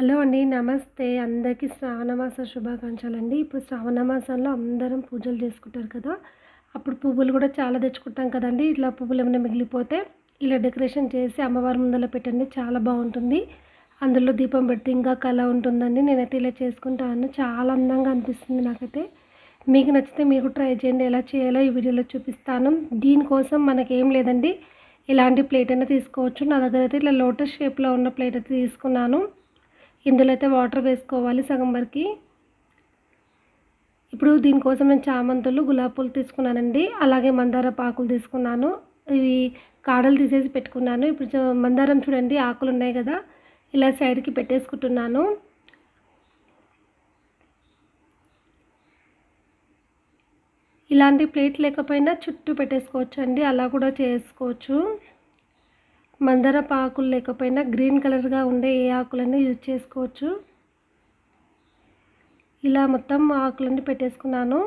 Hello అండి నమస్తే. అందరికీ శ్రావణమాస శుభాకాంక్షలు అండి ఇప్పుడు శ్రావణమాసంలో అందరం పూజలు చేసుకుంటారు కదా. అప్పుడు పువ్వులు కూడా చాలా తెచ్చుకుంటాం కదండి. ఇట్లా పువ్వులు ఏమైనా మిగిలిపోతే ఇలా డెకరేషన్ చేసి అమ్మవారి ముందర పెట్టండి. చాలా బాగుంటుంది. అందులో దీపం పెడితే ఇంకా కళ ఉంటుందండి. నేనైతే ఇలా చేసుకుంటాను. చాలా అందంగా అనిపిస్తుంది నాకైతే. మీకు నచ్చితే మీకు ట్రై చేయండి. ఎలా చేయాలో ఈ వీడియోలో చూపిస్తాను. దీనికోసం మనకి ఏం లేదండి. ఇలాంటి ప్లేట్ అయినా తీసుకోవచ్చు. నా దగ్గర అయితే ఇట్లా లోటస్ షేప్లో ఉన్న ప్లేట్ అయితే తీసుకున్నాను. ఇందులో అయితే వాటర్ వేసుకోవాలి సగం వరకు. ఇప్పుడు దీనికోసం నేను చామంతులు గులాబీ పూలు తీసుకున్నానండి. అలాగే మందార పాకులు తీసుకున్నాను. ఇవి కాడలు తీసేసి పెట్టుకున్నాను. ఇప్పుడు మందారం చూడండి ఆకులు ఉన్నాయి కదా ఇలా సైడ్కి పెట్టేసుకుంటున్నాను. ఇలాంటి ప్లేట్ లేకపోయినా చుట్టూ పెట్టేసుకోవచ్చు అండి అలా కూడా చేసుకోవచ్చు. మందార ఆకులు లేకపోయినా గ్రీన్ కలర్గా ఉండే ఏ ఆకులన్నీ యూజ్ చేసుకోవచ్చు. ఇలా మొత్తం ఆకులన్నీ పెట్టేసుకున్నాను.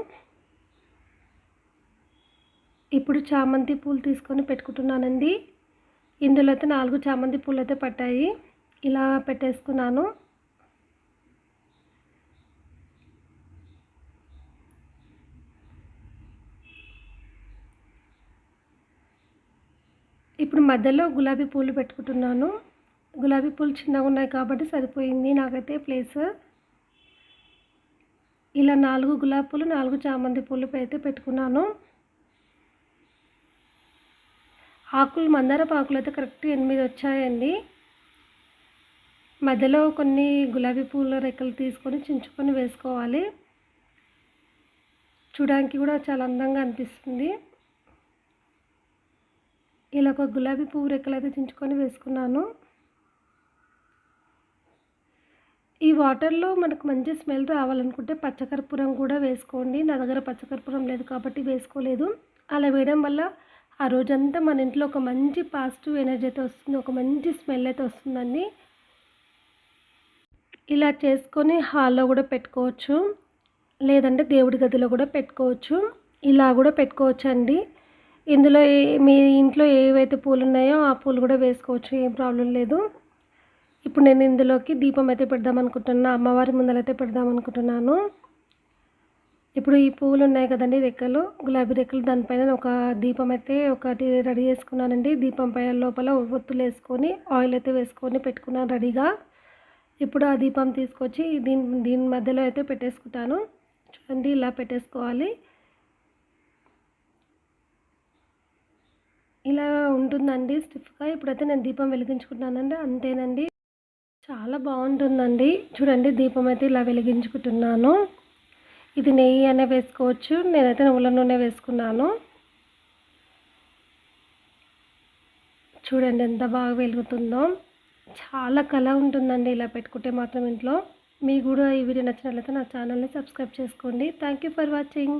ఇప్పుడు చామంతి పూలు తీసుకొని పెట్టుకుంటున్నానండి. ఇందులో అయితే నాలుగు చామంతి పూలు అయితే పట్టాయి. ఇలా పెట్టేసుకున్నాను. ఇప్పుడు మధ్యలో గులాబీ పూలు పెట్టుకుంటున్నాను. గులాబీ పూలు చిన్నగా ఉన్నాయి కాబట్టి సరిపోయింది నాకైతే ప్లేస్. ఇలా నాలుగు గులాబీ పూలు నాలుగు చామంతి పూలు అయితే పెట్టుకున్నాను. ఆకులు మందారపు ఆకులు అయితే కరెక్ట్ ఎనిమిది వచ్చాయండి. మధ్యలో కొన్ని గులాబీ పూల రెక్కలు తీసుకొని చించుకొని వేసుకోవాలి. చూడడానికి కూడా చాలా అందంగా అనిపిస్తుంది. ఇలా ఒక గులాబీ పువ్వు రెక్కలు అయితే దించుకొని వేసుకున్నాను. ఈ వాటర్లో మనకు మంచి స్మెల్ రావాలనుకుంటే పచ్చకర్పూరం కూడా వేసుకోండి. నా దగ్గర పచ్చకర్పూరం లేదు కాబట్టి వేసుకోలేదు. అలా వేయడం వల్ల ఆ రోజంతా మన ఇంట్లో ఒక మంచి పాజిటివ్ ఎనర్జీ అయితే వస్తుంది ఒక మంచి స్మెల్ అయితే వస్తుందండి. ఇలా చేసుకొని హాల్లో కూడా పెట్టుకోవచ్చు. లేదంటే దేవుడి గదిలో కూడా పెట్టుకోవచ్చు. ఇలా కూడా పెట్టుకోవచ్చు అండి ఇందులో ఏ- మీ ఇంట్లో ఏవైతే పూలు ఉన్నాయో ఆ పూలు కూడా వేసుకోవచ్చు ఏం ప్రాబ్లం లేదు. ఇప్పుడు నేను ఇందులోకి దీపం అయితే పెడదాం అనుకుంటున్నా అమ్మవారి ముందరైతే పెడదాం అనుకుంటున్నాను. ఇప్పుడు ఈ పువ్వులు ఉన్నాయి కదండి రెక్కలు గులాబీ రెక్కలు దానిపైన ఒక దీపం అయితే ఒకటి రెడీ చేసుకున్నానండి. దీపం పైన లోపల ఒత్తులు వేసుకొని ఆయిల్ అయితే వేసుకొని పెట్టుకున్నాను రెడీగా. ఇప్పుడు ఆ దీపం తీసుకొచ్చి దీని దీని మధ్యలో అయితే పెట్టేసుకుంటాను. చూడండి ఇలా పెట్టేసుకోవాలి. ఇలా ఉంటుందండి. స్టిఫ్గా ఇప్పుడైతే నేను దీపం వెలిగించుకుంటున్నానండి అంతేనండి. చాలా బాగుంటుందండి. చూడండి దీపం అయితే ఇలా వెలిగించుకుంటున్నాను. ఇది నెయ్యి అనే వేసుకోవచ్చు. నేనైతే నువ్వుల నూనె వేసుకున్నాను. చూడండి ఎంత బాగా వెలుగుతుందో. చాలా కళ ఉంటుందండి ఇలా పెట్టుకుంటే మాత్రం ఇంట్లో. మీకు కూడా ఈ వీడియో నచ్చినట్లయితే నా ఛానల్ని సబ్స్క్రైబ్ చేసుకోండి. Thank you for watching.